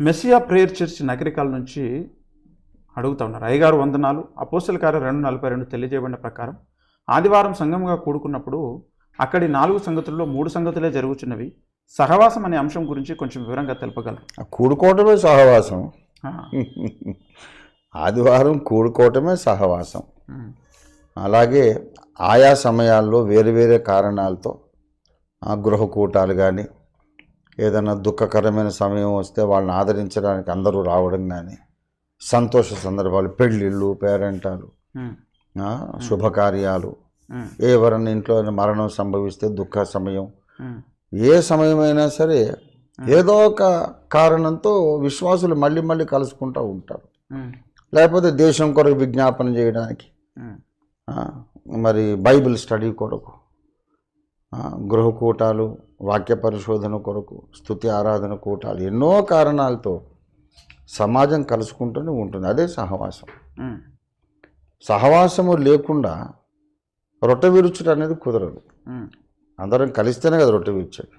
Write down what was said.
Messiah prayer church నగరికాల నుంచి అడుగుతా ఉన్నారు. అయ్యగారు వందనాలు. అపోస్తల కార్యం రెండు నలభై రెండు తెలియజేయబడిన ప్రకారం ఆదివారం సంఘంగా కూడుకున్నప్పుడు అక్కడి నాలుగు సంగతుల్లో మూడు సంగతులే జరుగుతున్నవి సహవాసం అనే అంశం గురించి కొంచెం వివరంగా తెలుపగలరు. ఆ కూడుకోవటమే సహవాసం. ఆదివారం కూడుకోవటమే సహవాసం. అలాగే ఆయా సమయాల్లో వేరు వేరే కారణాలతో ఆ గృహకూటాలు కానీ ఏదైనా దుఃఖకరమైన సమయం వస్తే వాళ్ళని ఆదరించడానికి అందరూ రావడం కానీ సంతోష సందర్భాలు పెళ్ళిళ్ళు పేరెంటాలు శుభకార్యాలు ఎవరన్నా ఇంట్లో మరణం సంభవిస్తే దుఃఖ సమయం ఏ సమయమైనా సరే ఏదో ఒక కారణంతో విశ్వాసులు మళ్ళీ మళ్ళీ కలుసుకుంటూ ఉంటారు. లేకపోతే దేశం కొరకు విజ్ఞాపన చేయడానికి మరి బైబిల్ స్టడీ కొరకు. ఆ, గృహ కూటాలు వాక్య పరిశోధన కొరకు స్తుతి ఆరాధన కూటాలు ఎన్నో కారణాలతో సమాజం కలుసుకుంటూనే ఉంటుంది. అదే సహవాసం. సహవాసము లేకుండా రొట్టె విరుచుట అనేది కుదరదు. అందరం కలిస్తేనే కదా రొట్టె విరిచేది.